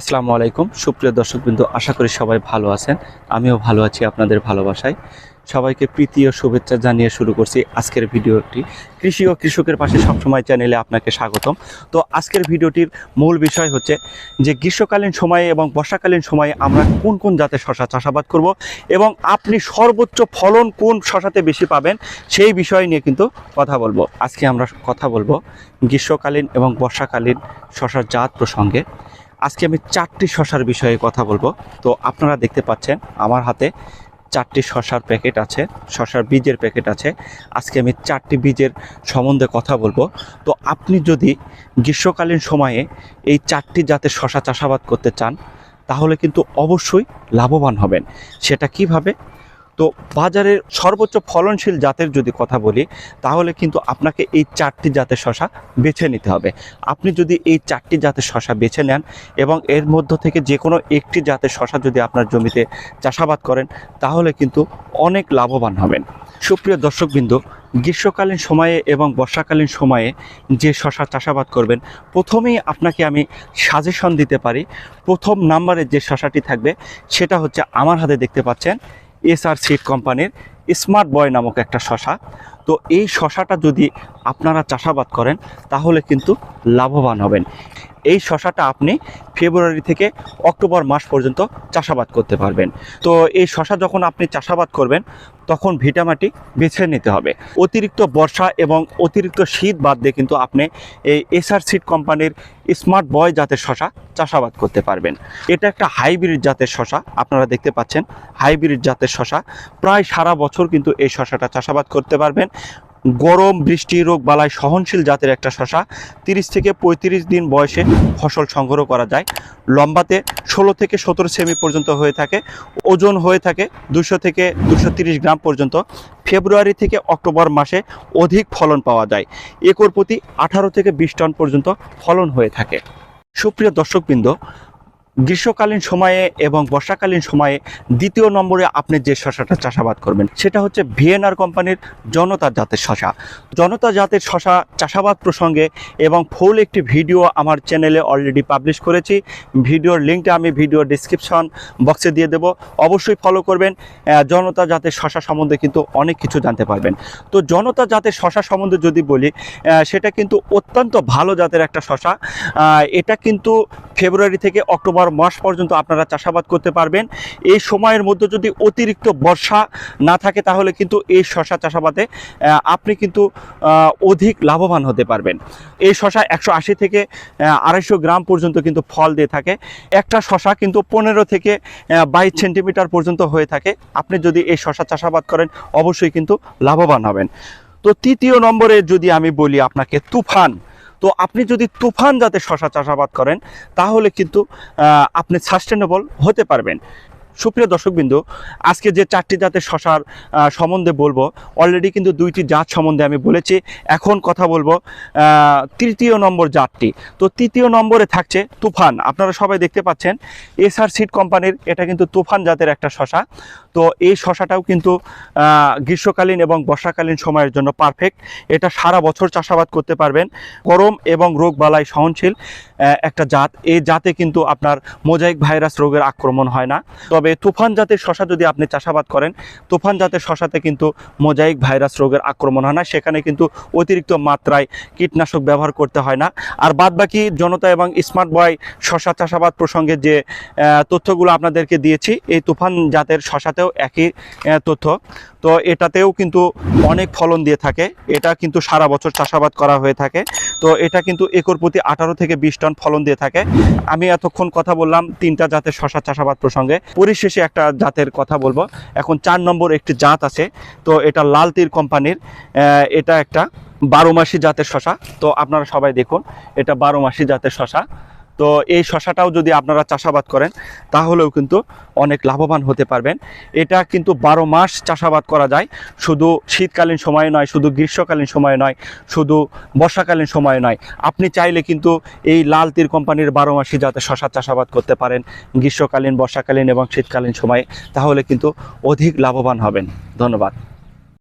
আসসালামু আলাইকুম। সুপ্রিয় দর্শকবৃন্দ, আশা করি সবাই ভালো আছেন। আমিও ভালো আছি আপনাদের ভালোবাসায়। সবাইকে প্রীতি ও শুভেচ্ছা জানিয়ে শুরু করছি আজকের ভিডিওটি। কৃষি ও কৃষকের পাশে সবসময় চ্যানেলে আপনাকে স্বাগতম। তো আজকের ভিডিওটির মূল বিষয় হচ্ছে যে গ্রীষ্মকালীন সময়ে এবং বর্ষাকালীন সময়ে আমরা কোন কোন জাতের শশা চাষাবাদ করব এবং আপনি সর্বোচ্চ ফলন কোন শশাতে বেশি পাবেন সেই বিষয় নিয়ে কিন্তু কথা বলব। আজকে আমরা কথা বলব গ্রীষ্মকালীন এবং বর্ষাকালীন শশার জাত প্রসঙ্গে। আজকে আমি চারটি শশার বিষয়ে কথা বলব। তো আপনারা দেখতে পাচ্ছেন, আমার হাতে চারটি শশার প্যাকেট আছে, শশার বীজের প্যাকেট আছে। আজকে আমি চারটি বীজের সম্বন্ধে কথা বলব। তো আপনি যদি গ্রীষ্মকালীন সময়ে এই চারটি জাতের শশা চাষাবাদ করতে চান, তাহলে কিন্তু অবশ্যই লাভবান হবেন। সেটা কীভাবে? তো বাজারের সর্বোচ্চ ফলনশীল জাতের যদি কথা বলি, তাহলে কিন্তু আপনাকে এই চারটি জাতের শশা বেছে নিতে হবে। আপনি যদি এই চারটি জাতের শশা বেছে নেন এবং এর মধ্য থেকে যে কোনো একটি জাতের শশা যদি আপনার জমিতে চাষাবাদ করেন, তাহলে কিন্তু অনেক লাভবান হবেন। সুপ্রিয় দর্শকবৃন্দ, গ্রীষ্মকালীন সময়ে এবং বর্ষাকালীন সময়ে যে শশা চাষাবাদ করবেন, প্রথমেই আপনাকে আমি সাজেশন দিতে পারি। প্রথম নাম্বারে যে শশাটি থাকবে, সেটা হচ্ছে আমার হাতে দেখতে পাচ্ছেন এসআর সিড কোম্পানির স্মার্ট বয় নামক একটা শশা। তো এই শশাটা যদি আপনারা চাষাবাদ করেন, তাহলে কিন্তু লাভবান হবেন। এই শশাটা আপনি ফেব্রুয়ারি থেকে অক্টোবর মাস পর্যন্ত চাষাবাদ করতে পারবেন। তো এই শশা যখন আপনি চাষাবাদ করবেন, তখন ভিটামাটি বেছে নিতে হবে। অতিরিক্ত বর্ষা এবং অতিরিক্ত শীত বাদ দিয়ে কিন্তু আপনি এই এসআর সিড কোম্পানির স্মার্ট বয় জাতের শশা চাষাবাদ করতে পারবেন। এটা একটা হাইব্রিড জাতের শশা, আপনারা দেখতে পাচ্ছেন। হাইব্রিড জাতের শশা, প্রায় সারা বছর কিন্তু এই শশাটা চাষাবাদ করতে পারবেন। গরম বৃষ্টি রোগ বালায় সহনশীল জাতের একটা শশা। তিরিশ থেকে পঁয়ত্রিশ দিন বয়সে ফসল সংগ্রহ করা যায়। লম্বাতে ষোলো থেকে সতেরো সেমি পর্যন্ত হয়ে থাকে। ওজন হয়ে থাকে দুশো থেকে দুশো গ্রাম পর্যন্ত। ফেব্রুয়ারি থেকে অক্টোবর মাসে অধিক ফলন পাওয়া যায়। একর প্রতি আঠারো থেকে বিশ টন পর্যন্ত ফলন হয়ে থাকে। সুপ্রিয় দর্শকবৃন্দ গ্রীষ্মকালীন সময়ে এবং বর্ষাকালীন সময়ে দ্বিতীয় নম্বরে আপনি যে শশাটা চাষাবাদ করবেন, সেটা হচ্ছে ভিএনআর কোম্পানির জনতা জাতের শশা। জনতা জাতের শশা চাষাবাদ প্রসঙ্গে এবং ফুল একটি ভিডিও আমার চ্যানেলে অলরেডি পাবলিশ করেছি। ভিডিওর লিঙ্কটা আমি ভিডিও ডিসক্রিপশন বক্সে দিয়ে দেবো। অবশ্যই ফলো করবেন। জনতা জাতের শশা সম্বন্ধে কিন্তু অনেক কিছু জানতে পারবেন। তো জনতা জাতের শশা সম্বন্ধে যদি বলি সেটা কিন্তু অত্যন্ত ভালো জাতের একটা শশা। এটা কিন্তু ফেব্রুয়ারি থেকে অক্টোবর মাস পর্যন্ত আপনারা চাষাবাদ করতে পারবেন। এই সময়ের মধ্যে যদি অতিরিক্ত বর্ষা না থাকে, তাহলে কিন্তু এই শশা চাষাবাদে আপনি কিন্তু অধিক লাভবান হতে পারবেন। এই শশা একশো আশি থেকে আড়াইশো গ্রাম পর্যন্ত কিন্তু ফল দিয়ে থাকে। একটা শশা কিন্তু পনেরো থেকে বাইশ সেন্টিমিটার পর্যন্ত হয়ে থাকে। আপনি যদি এই শশা চাষাবাদ করেন, অবশ্যই কিন্তু লাভবান হবেন। তো তৃতীয় নম্বরে যদি আমি বলি আপনাকে, তুফান। তো আপনি যদি তুফান জাতের শশা চাষাবাদ করেন তাহলে কিন্তু আপনি সাস্টেনেবল হতে পারবেন। সুপ্রিয় দর্শকবিন্দু, আজকে যে চারটি জাতের শশার সম্বন্ধে বলব অলরেডি কিন্তু দুইটি জাত সম্বন্ধে আমি বলেছি। এখন কথা বলব তৃতীয় নম্বর জাতটি। তো তৃতীয় নম্বরে থাকছে তুফান। আপনারা সবাই দেখতে পাচ্ছেন এসআর সিড কোম্পানির এটা কিন্তু তুফান জাতের একটা শশা। তো এই শশাটাও কিন্তু গ্রীষ্মকালীন এবং বর্ষাকালীন সময়ের জন্য পারফেক্ট এটা সারা বছর চাষাবাদ করতে পারবেন। গরম এবং রোগ বালাই সহনশীল একটা জাত। এই জাতে কিন্তু আপনার মোজাইক ভাইরাস রোগের আক্রমণ হয় না। তবে তুফান জাতের শশা যদি আপনি চাষাবাদ করেন, তুফান জাতের শশাতে কিন্তু মোজাইক ভাইরাস রোগের আক্রমণ হয় না। সেখানে কিন্তু অতিরিক্ত মাত্রায় কীটনাশক ব্যবহার করতে হয় না। আর বাদবাকি জনতা এবং স্মার্ট বয় শশা চাষাবাদ প্রসঙ্গে যে তথ্যগুলো আপনাদেরকে দিয়েছি, এই তুফান জাতের শশাতেও একই তথ্য। তো এটাতেও কিন্তু অনেক ফলন দিয়ে থাকে। এটা কিন্তু সারা বছর চাষাবাদ করা হয়ে থাকে। তো এটা কিন্তু একর প্রতি আঠারো থেকে বিশ টন ফলন দিয়ে থাকে। আমি এতক্ষণ কথা বললাম তিনটা জাতের শশা চাষাবাদ প্রসঙ্গে। পরিশেষে একটা জাতের কথা বলব। এখন চার নম্বর একটি জাত আছে। তো এটা লাল তীর কোম্পানির এটা একটা বারো মাসি জাতের শশা। তো আপনারা সবাই দেখুন, এটা বারো মাসি জাতের শশা। তো এই শশাটাও যদি আপনারা চাষাবাদ করেন, তাহলেও কিন্তু অনেক লাভবান হতে পারবেন। এটা কিন্তু বারো মাস চাষাবাদ করা যায়। শুধু শীতকালীন সময়ে নয়, শুধু গ্রীষ্মকালীন সময়ে নয়, শুধু বর্ষাকালীন সময়ে নয়। আপনি চাইলে কিন্তু এই লাল তীর কোম্পানির বারো মাসি যাতে শশা চাষাবাদ করতে পারেন গ্রীষ্মকালীন, বর্ষাকালীন এবং শীতকালীন সময়ে, তাহলে কিন্তু অধিক লাভবান হবেন। ধন্যবাদ।